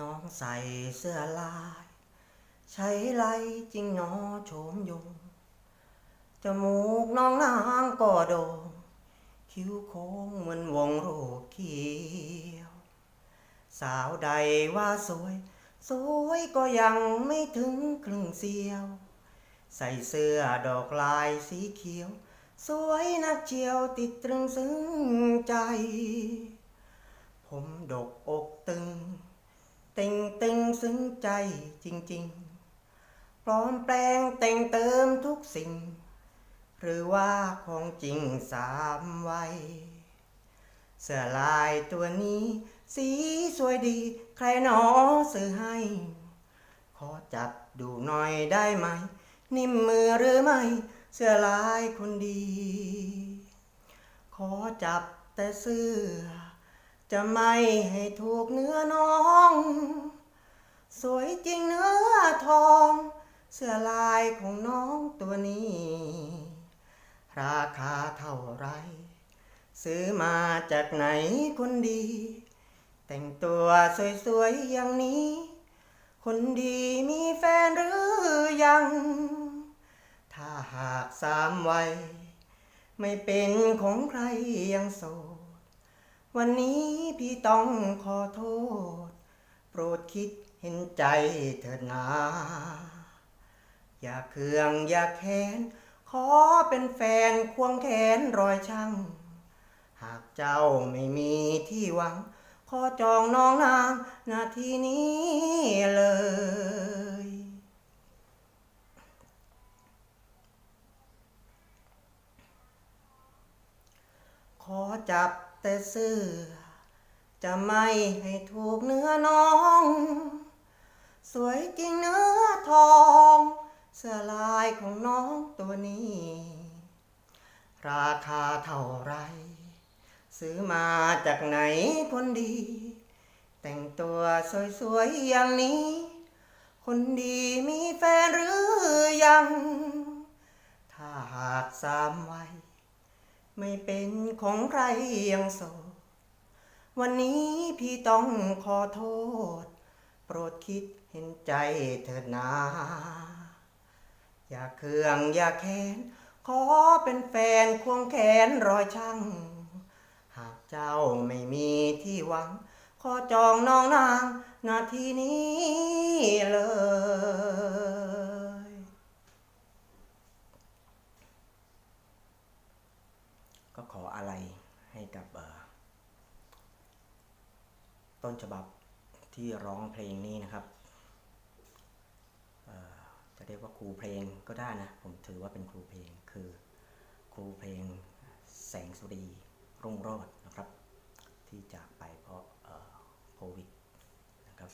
น้องใส่เสื้อลาย ใช้ไรจริงหนอโฉมยงจมูกน้องนางก็โดงคิ้วโค้งเหมือนวงโรคเขียว สาวใดว่าสวย สวยก็ยังไม่ถึงครึ่งเสียว ใส่เสื้อดอกลายสีเขียว สวยนักเชียวติดตรึงซึ้งใจ ผมดกอก เต็งตึงซึ้งใจจริงๆปลอมแปลงแต่งเติมทุกสิ่ง หรือว่าของจริงสามวัยเสื้อลายตัวนี้ สีสวยดี ใครหนอซื้อให้ ขอจับดูหน่อยได้ไหม นิ่มมือหรือไม่ เสื้อลายคนดี ขอจับแต่เสื้อ จะไม่ให้ถูกเนื้อน้อง สวยจริงเนื้อทอง เสื้อลายของน้องตัวนี้ ราคาเท่าไร ซื้อมาจากไหนคนดี แต่งตัวสวยๆอย่างนี้ คนดีมีแฟนหรือยัง ถ้าหากสามวัย ไม่เป็นของใครยังโสด วันนี้พี่ต้องขอโทษ โปรดคิดเห็นใจเถิดนา อย่าเคืองอย่าแค้น ขอเป็นแฟนควงแขนรอยช่าง หากเจ้าไม่มีที่หวัง ขอจองน้องนางนาทีนี้เลย ขอจับ แต่เสื้อ จะไม่ให้ถูกเนื้อน้อง สวยจริงเนื้อทอง เสื้อลายของน้องตัวนี้ ราคาเท่าไร ซื้อมาจากไหนคนดี แต่งตัวสวยๆอย่างนี้ คนดีมีแฟนหรือยัง ถ้าหากสามไว ไม่เป็นของใครยังโสดวันนี้พี่ต้องขอโทษ โปรดคิดเห็นใจเถิดนา อย่าเคืองอย่าแค้น ขอเป็นแฟนควงแขนรอยช่าง หากเจ้าไม่มีที่หวัง ขอจองน้องนาง นาทีนี้เลย ก็ขออะไรให้กับต้นฉบับที่ร้องเพลงนี้นะครับ จะเรียกว่าครูเพลงก็ได้นะ ผมถือว่าเป็นครูเพลงคือครูเพลงแสงสุรีรุ่งโรจน์นะครับ ที่จากไปเพราะโควิดนะครับ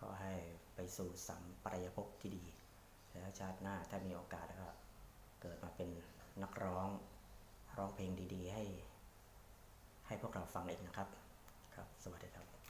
ก็ให้ไปสู่สัมปรายภพที่ดี แล้วชาติหน้าถ้ามีโอกาสก็เกิดมาเป็นนักร้อง ร้องเพลงดีๆ ให้ ให้พวกเราฟังอีกนะครับ ครับ สวัสดีครับ